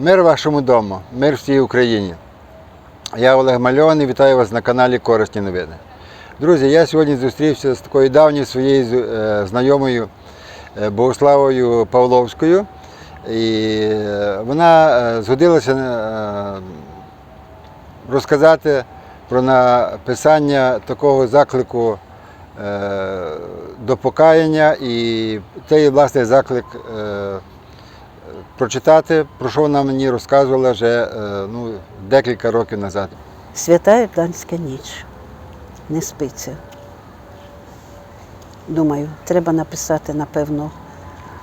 Мир вашому дому, мир всій Україні. Я Олег Мальований, вітаю вас на каналі Корисні новини. Друзі, я сьогодні зустрівся з такою давньою своєю е, знайомою е, Богославою Павловською. І е, вона згодилася розказати про написання такого заклику до покаяння. І цей власне заклик прочитати, про що вона мені розказувала вже е, ну, декілька років назад. Свята Ірландська ніч. Не спиться. Думаю, треба написати, напевно,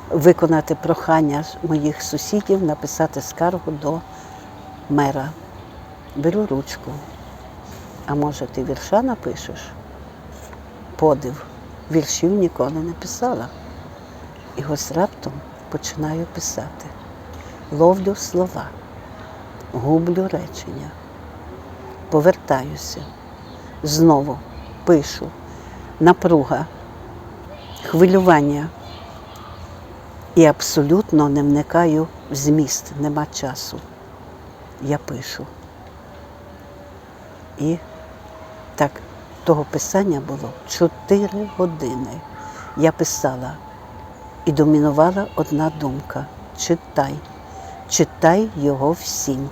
виконати прохання моїх сусідів, написати скаргу до мера. Беру ручку. А може, ти вірша напишеш? Подив. Віршів ніколи не писала. І ось раптом починаю писати. Ловлю слова, гублю речення повертаюся, знову пишу, напруга, хвилювання і абсолютно не вникаю в зміст, нема часу. Я пишу. І так, того писання було чотири години. Я писала і домінувала одна думка читай, читай його всім.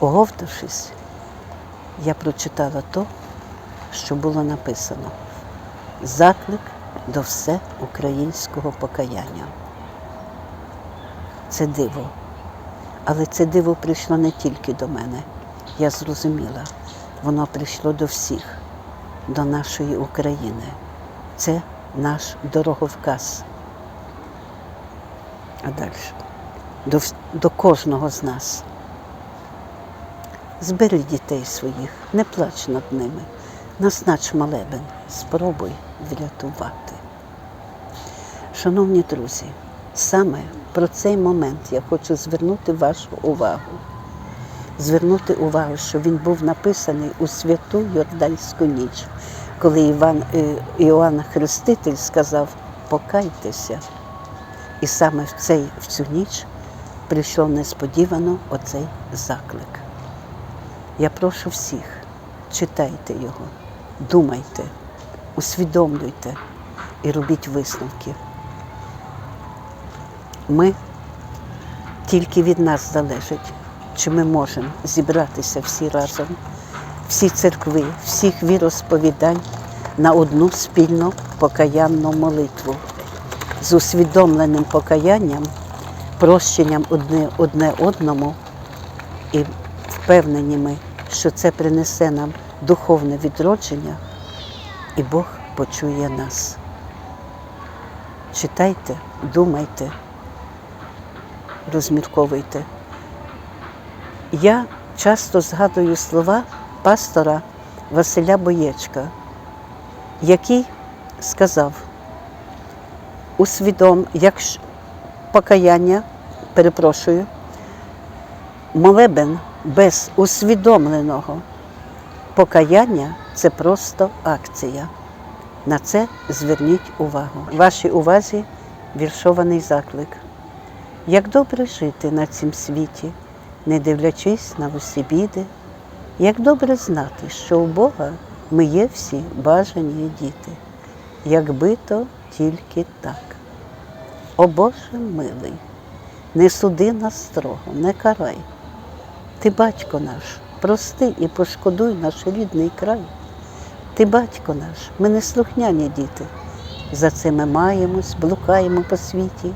Оговтавшись, я прочитала то, що було написано. Заклик до всеукраїнського покаяння. Це диво. Але це диво прийшло не тільки до мене. Я зрозуміла, воно прийшло до всіх, до нашої України. Це наш дороговказ. А далі до, до кожного з нас. Збери дітей своїх, не плач над ними, назнач молебен, спробуй врятувати. Шановні друзі, саме про цей момент я хочу звернути вашу увагу. Звернути увагу, що він був написаний у святу Йорданську ніч, коли Іван, е, Іоанн Хреститель сказав покайтеся. І саме в, цей, в цю ніч прийшов несподівано оцей заклик. Я прошу всіх, читайте його, думайте, усвідомлюйте і робіть висновки. Ми тільки від нас залежить, чи ми можемо зібратися всі разом, всі церкви, всіх віросповідань на одну спільну покаянну молитву з усвідомленим покаянням, прощенням одне, одне одному і впевнені ми, що це принесе нам духовне відродження, і Бог почує нас. Читайте, думайте, розмірковуйте. Я часто згадую слова пастора Василя Боєчка, який сказав, усвідом, якщо покаяння, перепрошую, молебен без усвідомленого покаяння це просто акція. На це зверніть увагу. Вашій увазі віршований заклик. Як добре жити на цім світі, не дивлячись на усі біди, як добре знати, що у Бога ми є всі бажані діти, якби то тільки так. О Боже милий, не суди нас строго, не карай. Ти, батько наш, прости і пошкодуй наш рідний край. Ти, батько наш, ми не слухняні діти. За це ми маємось, блукаємо по світі,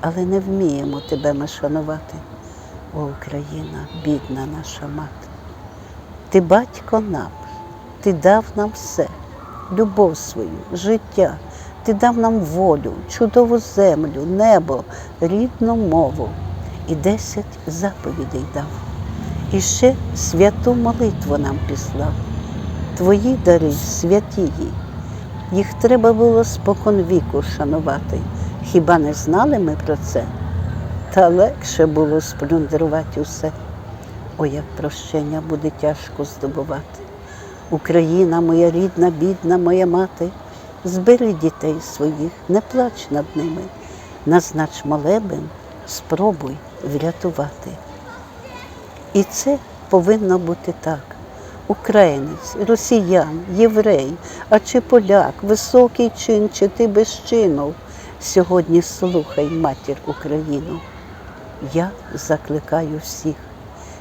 але не вміємо тебе ми шанувати. О Україна, бідна наша мати. Ти, батько наш, ти дав нам все, любов свою, життя, ти дав нам волю, чудову землю, небо, рідну мову і десять заповідей дав. І ще святу молитву нам післав. Твої дари святії, їх треба було спокон віку шанувати. Хіба не знали ми про це? Та легше було сплюндрувати усе. Ой, як прощення буде тяжко здобувати. Україна, моя рідна, бідна моя мати, збери дітей своїх, не плач над ними, назнач молебен, спробуй врятувати. І це повинно бути так. Українець, росіян, єврей, а чи поляк, високий чин, чи ти без чину. Сьогодні слухай матір Україну. Я закликаю всіх.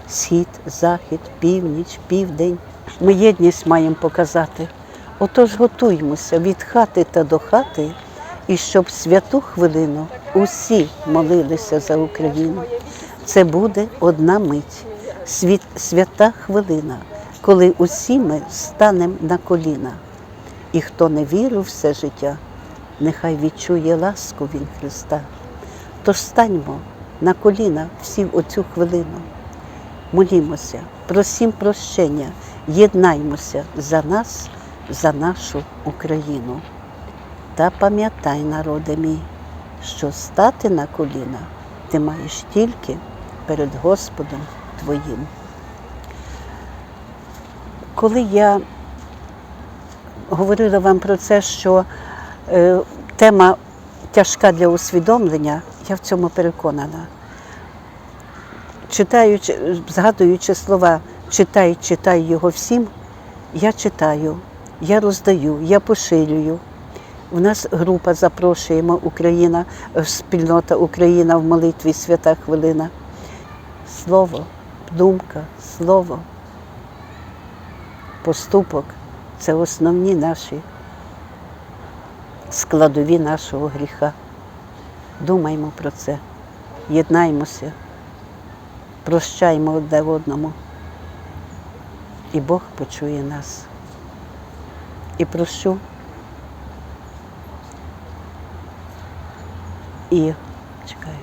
Схід, захід, північ, південь. Ми єдність маємо показати. Отож готуймося від хати та до хати, і щоб святу хвилину усі молилися за Україну. Це буде одна мить, світ, свята хвилина, коли усі ми станемо на коліна. І хто не вірив все життя, нехай відчує ласку він Христа. Тож станьмо на коліна всі в оцю хвилину. Молімося, просім прощення, єднаймося за нас, за нашу Україну. Та пам'ятай, народе мій, що стати на коліна ти маєш тільки перед Господом Твоїм. Коли я говорила вам про це, що е, тема тяжка для усвідомлення, я в цьому переконана. Читаючи, згадуючи слова читай, читай його всім, я читаю, я роздаю, я поширюю. У нас група запрошуємо Україна, спільнота Україна в молитві Свята Хвилина. Слово, думка, слово, поступок це основні наші складові нашого гріха. Думаймо про це, єднаймося, прощаймо одне одному. І Бог почує нас. І прощу. І чекаю.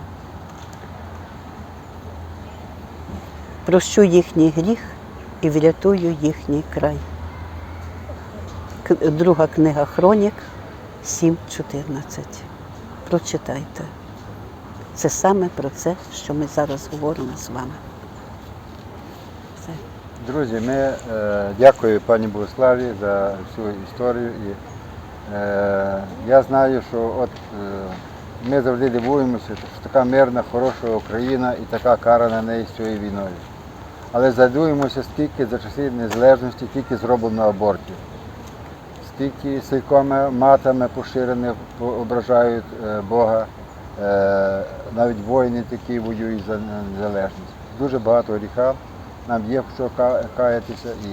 Прощу їхній гріх і врятую їхній край. Друга книга Хронік 7.14. Прочитайте. Це саме про це, що ми зараз говоримо з вами. Все. Друзі, ми е, дякую пані Богославі за всю історію. І, е, я знаю, що от е, ми завжди дивуємося, що така мирна, хороша Україна і така кара на неї з цією війною. Але задуємося, скільки за часів незалежності, скільки зроблено абортів, скільки силькоми матами поширених по- ображають е, Бога, навіть воїни такі воюють за незалежність. Дуже багато гріха, нам є в що каятися і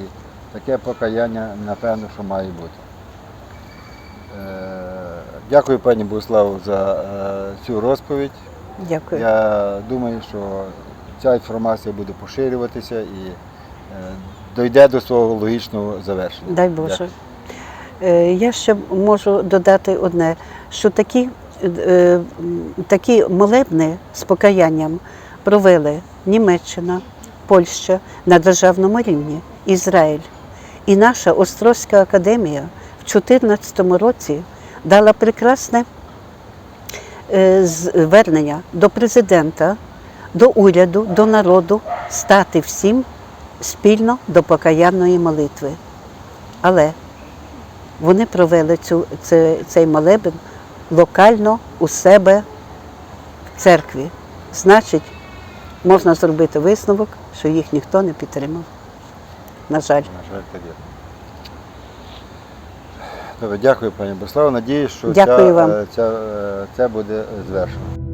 таке покаяння, напевно, що має бути. Е, Дякую пані Богославу за е, цю розповідь. Дякую. Я думаю, що ця інформація буде поширюватися і е, дойде до свого логічного завершення. Дай Боже. Дякую. Е, Я ще можу додати одне, що такі, е, такі молебни з покаянням провели Німеччина, Польща на державному рівні, Ізраїль. І наша Острозька академія в 2014 році дала прекрасне е, звернення до президента, до уряду, до народу стати всім спільно до покаянної молитви. Але вони провели цю, цей молебен локально у себе в церкві. Значить, можна зробити висновок, що їх ніхто не підтримав. На жаль. На жаль, так є. Добре, дякую, пані Богослава. Надіюсь, що Дякую ця, вам. ця, ця, е, буде звершено.